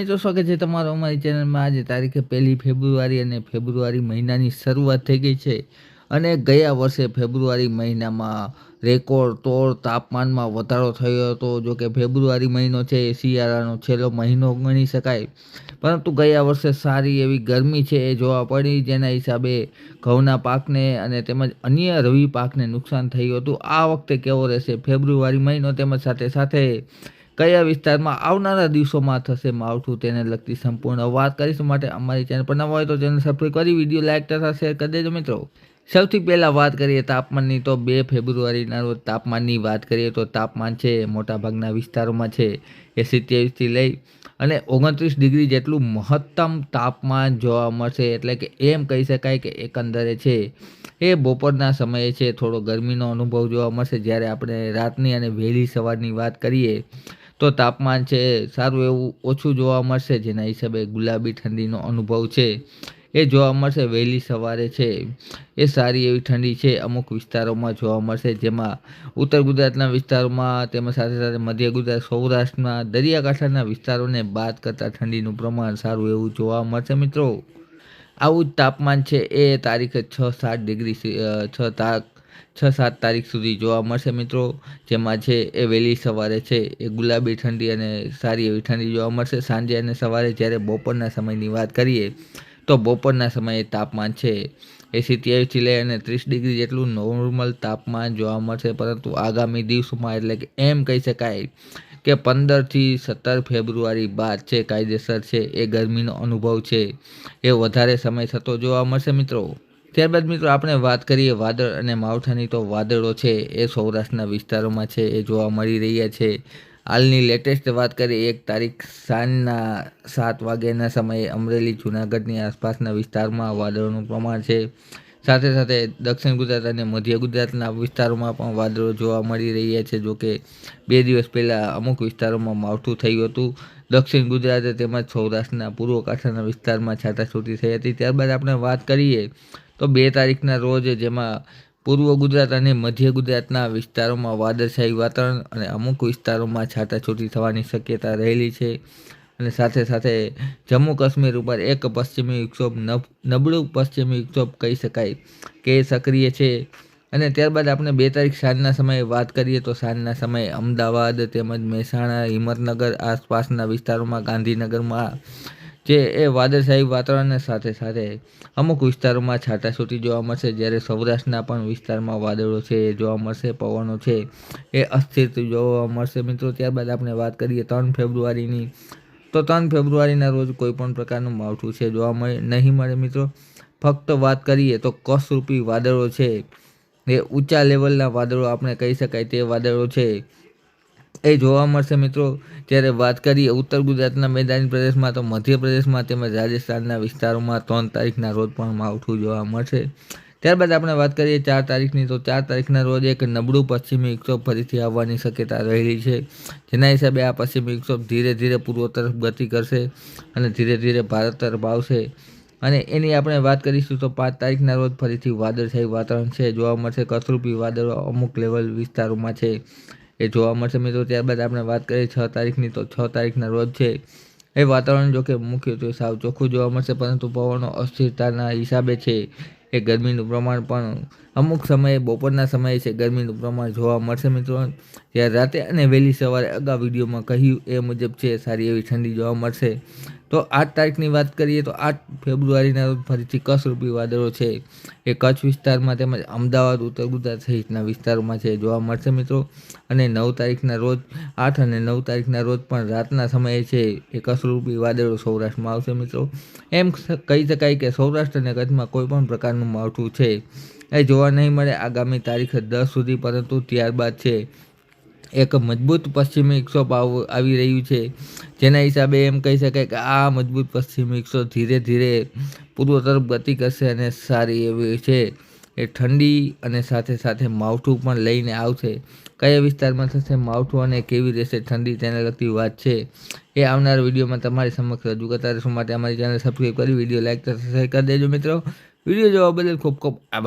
મિત્રો સ્વાગત છે તમારો અમારી ચેનલમાં આજે તારીખે પહેલી ફેબ્રુઆરી અને ફેબ્રુઆરી મહિનાની શરૂઆત થઈ ગઈ છે અને ગયા વર્ષે ફેબ્રુઆરી મહિનામાં રેકોર્ડ તોડ તાપમાનમાં વધારો થયો હતો. જો કે ફેબ્રુઆરી મહિનો છે એ શિયાળાનો છેલ્લો મહિનો ગણી શકાય. પરંતુ ગયા વર્ષે સારી એવી ગરમી છે એ જોવા પડી. જેના હિસાબે ઘઉંના પાકને અને તેમજ અન્ય રવિ પાકને નુકસાન થયું હતું. આ વખતે કેવો રહેશે? ફેબ્રુઆરી મહિનો તેમજ સાથે સાથે કયા વિસ્તારમાં આવનારા દિવસોમાં થશે માવઠું તેને લગતી સંપૂર્ણ વાત કરીશું. માટે અમારી ચેનલ પર નવા હોય તો ચેનલ સબસ્ક્રાઈબ કરી, વીડિયો લાઇક તથા શેર કરી દેજો મિત્રો. સૌથી પહેલાં વાત કરીએ તાપમાનની, તો બે ફેબ્રુઆરીના રોજ તાપમાનની વાત કરીએ તો તાપમાન છે મોટાભાગના વિસ્તારોમાં છે એ સિત્યાવીસથી લઈ અને ઓગણત્રીસ ડિગ્રી જેટલું મહત્તમ તાપમાન જોવા મળશે. એટલે કે એમ કહી શકાય કે એકંદરે છે. એ બપોરના સમયે છે. થોડો ગરમીનો અનુભવ જોવા મળશે. જ્યારે આપણે રાતની અને વહેલી સવારની વાત કરીએ તો તાપમાન છે, સારું એવું ઓછું જોવા મળશે, જેના હિસાબે ગુલાબી ઠંડીનો અનુભવ છે. એ જોવા મળશે, વહેલી સવારે છે. એ સારી એવી ઠંડી છે, અમુક વિસ્તારોમાં જોવા મળશે, જેમાં ઉત્તર ગુજરાતના વિસ્તારોમાં, તેમજ સાથે સાથે મધ્ય ગુજરાત, સૌરાષ્ટ્રના દરિયાકાંઠાના વિસ્તારોને બાદ કરતાં ઠંડીનું પ્રમાણ સારું એવું જોવા મળશે, મિત્રો. આવું જ તાપમાન છે, એ તારીખે છ સાત ડિગ્રી છ તાક છ સાત તારીખ સુધી જોવા મળશે મિત્રો. જેમાં છે એ વહેલી સવારે છે એ ગુલાબી ઠંડી અને સારી એવી ઠંડી જોવા મળશે. સાંજે અને સવારે જ્યારે બપોરના સમયની વાત કરીએ, તો બપોરના સમયે તાપમાન છે એ સિત્યાવીસથી લઈ અને ત્રીસ ડિગ્રી જેટલું નોર્મલ તાપમાન જોવા મળશે. પરંતુ આગામી દિવસોમાં એટલે કે એમ કહી શકાય કે પંદરથી સત્તર ફેબ્રુઆરી બાદ છે કાયદેસર છે એ ગરમીનો અનુભવ છે. એ વધારે સમય થતો જોવા મળશે મિત્રો. ત્યારબાદ મિત્રો આપણે વાત કરીએ વાદળ અને માવઠાની તો વાદળો છે, એ સૌરાષ્ટ્રના વિસ્તારોમાં છે, એ જોવા મળી રહ્યા છે. હાલની લેટેસ્ટ વાત કરીએ, એક તારીખ સાંજના સાત વાગ્યાના સમયે અમરેલી જૂનાગઢની આસપાસના વિસ્તારમાં વાદળોનું પ્રમાણ છે. સાથે સાથે દક્ષિણ ગુજરાત અને મધ્ય ગુજરાતના વિસ્તારોમાં પણ વાદળો જોવા મળી રહ્યા છે, જોકે બે દિવસ પહેલાં અમુક વિસ્તારોમાં માવઠું થયું હતું. દક્ષિણ ગુજરાત તેમજ સૌરાષ્ટ્રના પૂર્વ કાંઠાના વિસ્તારમાં છાટાછૂટી થઈ હતી. ત્યારબાદ આપણે વાત કરીએ તો બે તારીખના રોજ જેમાં પૂર્વ ગુજરાત અને મધ્ય ગુજરાતના વિસ્તારોમાં વાદળછાયું વાતાવરણ અને અમુક વિસ્તારોમાં છાટાછૂટી થવાની શક્યતા રહેલી છે. અને સાથે સાથે જમ્મુ કાશ્મીર ઉપર એક પશ્ચિમી વિક્ષોભ નબળું પશ્ચિમી વિક્ષોભ કહી શકાય કે સક્રિય છે. અને ત્યારબાદ આપણે બે તારીખ સાંજના સમયે વાત કરીએ તો સાંજના સમયે અમદાવાદ તેમજ મહેસાણા, હિંમતનગર આસપાસના વિસ્તારોમાં ગાંધીનગરમાં જે એ વાદળશાહી વાતાવરણને સાથે સાથે અમુક વિસ્તારોમાં છાટાછૂટી જોવા મળશે. જ્યારે સૌરાષ્ટ્રના પણ વિસ્તારમાં વાદળો છે એ જોવા મળશે, પવનો છે, એ અસ્થિર જોવા મળશે. મિત્રો, ત્યારબાદ આપણે વાત કરીએ ત્રણ ફેબ્રુઆરીની તો ત્રણ ફેબ્રુઆરીના રોજ કોઈ પણ પ્રકારનું માવઠું છે જોવા મળે, નહીં મળે મિત્રો. ફક્ત વાત કરીએ તો કસરૂપી વાદળો છે. એ ઊંચા લેવલના વાદળો આપણે કહી શકાય તે વાદળો છે. એ જોવા મળશે મિત્રો. જ્યારે વાત કરીએ ઉત્તર ગુજરાતના મેદાની પ્રદેશમાં તો મધ્યપ્રદેશમાં તેમજ રાજસ્થાનના વિસ્તારોમાં ત્રણ તારીખના રોજ પણ માવઠું જોવા મળશે. ત્યારબાદ આપણે વાત કરીએ ચાર તારીખની, તો ચાર તારીખના રોજ એક નબળું પશ્ચિમી વિક્ષોભ ફરીથી આવવાની શક્યતા રહેલી છે. જેના હિસાબે આ પશ્ચિમી વિક્ષોભ ધીરે ધીરે પૂર્વ તરફ ગતિ કરશે અને ધીરે ધીરે ભારત તરફ આવશે. અને એની આપણે વાત કરીશું તો પાંચ તારીખના રોજ ફરીથી વાદળછાયું વાતાવરણ છે. જોવા મળશે કસરૂપી વાદળો અમુક લેવલ વિસ્તારોમાં છે. એ જોવા મળશે મિત્રો. ત્યારબાદ આપણે વાત કરીએ છ તારીખની, તો છ તારીખના રોજ છે. એ વાતાવરણ જો કે મુખ્યત્વે સાવ ચોખ્ખું જોવા મળશે, પરંતુ પવનો અસ્થિરતાના હિસાબે છે. એ ગરમીનું પ્રમાણ પણ અમુક સમયે, બપોરના સમયે છે ગરમીનું પ્રમાણ જોવા મળશે મિત્રો. જ્યારે રાતે અને વહેલી સવારે અગાઉ વિડીયોમાં કહ્યું એ મુજબ છે, સારી એવી ઠંડી જોવા મળશે. તો આઠ તારીખની વાત કરીએ તો આઠ ફેબ્રુઆરીના ફરીથી કસરૂપી વાદળો છે. એ કચ્છ વિસ્તારમાં તેમજ અમદાવાદ, ઉત્તર ગુજરાત સહિતના વિસ્તારોમાં છે. જોવા મળશે મિત્રો. અને નવ તારીખના રોજ, આઠ અને નવ તારીખના રોજ પણ રાતના સમયે છે એ કસરૂપી વાદળો સૌરાષ્ટ્રમાં આવશે મિત્રો. એમ કહી શકાય કે સૌરાષ્ટ્ર અને કચ્છમાં કોઈ પણ પ્રકારનું માવઠું છે. એ જોવા નહીં મળે આગામી તારીખ દસ સુધી, પરંતુ ત્યારબાદ છે. એક મજબૂત પશ્ચિમી વિક્ષોભ આવી રહ્યું છે. જેના હિસાબે એમ કહી શકાય કે આ મજબૂત પશ્ચિમી વિક્ષોભ ધીરે ધીરે પૂર્વ તરફ ગતિ કરશે અને સારી એવી છે. એ ઠંડી અને સાથે સાથે માવઠું પણ લઈને આવશે. કયા વિસ્તારમાં થશે માવઠું અને કેવી રહેશે ઠંડી તેને લગતી વાત છે. એ આવનાર વિડીયોમાં તમારી સમક્ષ રજૂ કરતા રહેશું. માટે અમારી ચેનલ સબસ્ક્રાઈબ કરી, વીડિયો લાઈક કરી દેજો મિત્રો. વીડિયો જોવા બદલ ખૂબ ખૂબ આભાર.